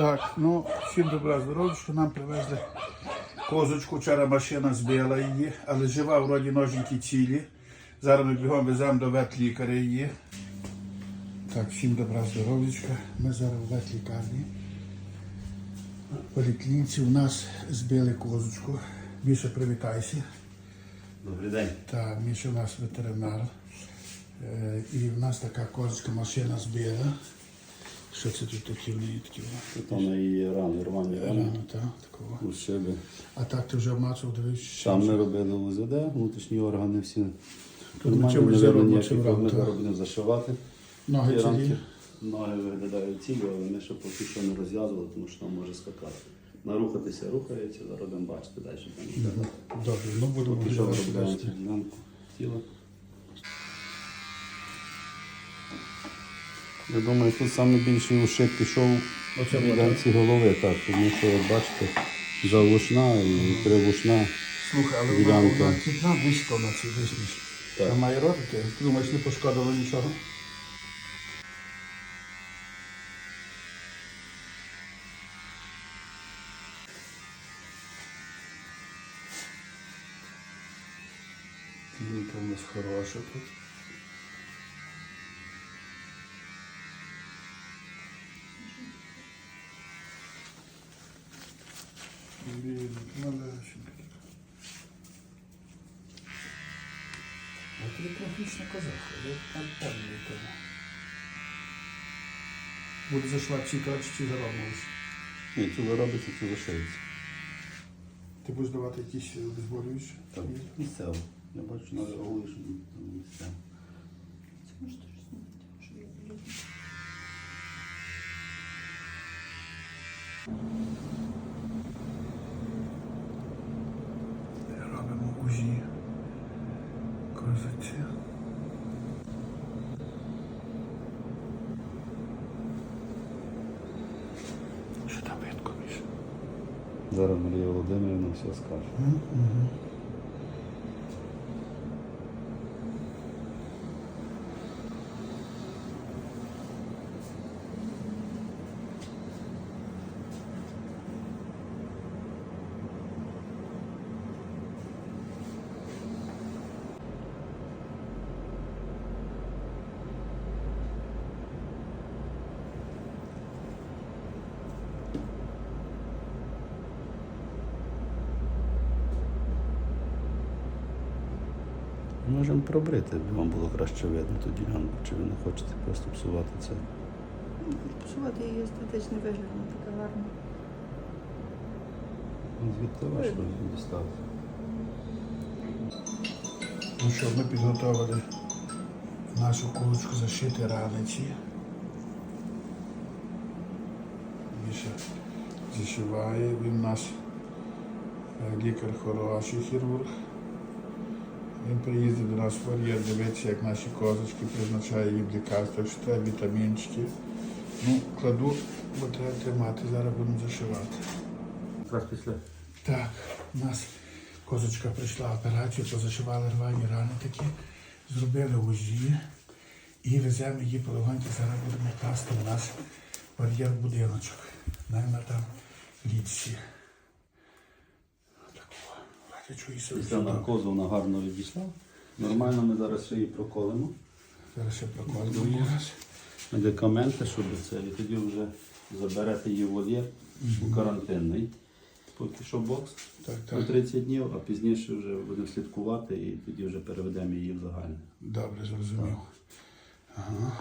Так, ну, всім добра здоров'я, що нам привезли козочку. Вчора машина збила її, але жива, вроді ноженькі цілі. Зараз ми бігом веземо до ветлікаря її. Так, всім добра здоров'ячка. Ми зараз в ветлікарні. В поліклініці у нас збили козочку. Міша, привітайся. Добрий день. Так, Міша у нас ветеринар. Е, І в нас така козочка машина збила. Що це тут такі в неї такі? Тут вона її рани, рвані рани, Рано, так, такого. ушиби. А так ти вже обмацав, дивись. Там ми робили УЗД, внутрішні органи всі. Тут чимось не зеро видно мочив Ми будемо зашивати. Ноги ті цілі. Ноги виглядають цілі, але ми ще поки що не розв'язували, тому що там може скакати. Нарухатися рухається, зараз будемо бачити далі. там. Добре, ну будемо Поки що виробляємо ділянку тіла. Я думаю, тут найбільший ушиб пішов в ділянці голови, так, тому що, як бачите, завушна і привушна. Слухай, але вона, Ділянка. ціпна на цій висніш. Так. Має робити. Ти думаєш, не пошкодило нічого? Клініка у нас хороша тут. Блін, малесенька. А ти трофічна козаха, я там певний тому. Буде зайшла ці краще чи заробилась. Ні, цю ви робите, цю лишається. Ти будеш давати якісь обезболюючі? Так, місцево. Я бачу, на реагує, що там місцево. Робимо УЗІ. Козаці. Що там видко, Міша? Зараз Марія Володимирівна все скаже. Можемо пробрити, аби вам було краще видно ту ділянку, чи ви не хочете просто псувати це. Псувати її естетичний вигляд, вона така гарна. Ну, Звідти важко дістати. Ну що, ми підготували нашу кулочку зашити раниці. Міша зашиває, він у нас е, лікар хороший хірург. Він приїздив до нас в вольєр, дивиться, як наші козочки призначає їм лікарства, що треба вітамінчики. Ну, кладу, бо треба тримати, зараз будемо зашивати. Якраз після. Так, у нас козочка прийшла операцію, позашивали рвані рани такі, зробили УЗІ і веземо її полегоньки. Зараз будемо класти в наш бар'єр будиночок. Навіть там ліпсі. Такого. Бачу, чую собі. Після наркозу вона гарно відійшла. Нормально ми зараз ще її проколимо. Зараз ще проколимо її раз. Медикаменти, щоб це, і тоді вже заберете її в вольєр у карантинний. Поки що бокс Так, на 30 днів, а пізніше вже будемо слідкувати і тоді вже переведемо її в загальне. Добре, зрозумів. Ага.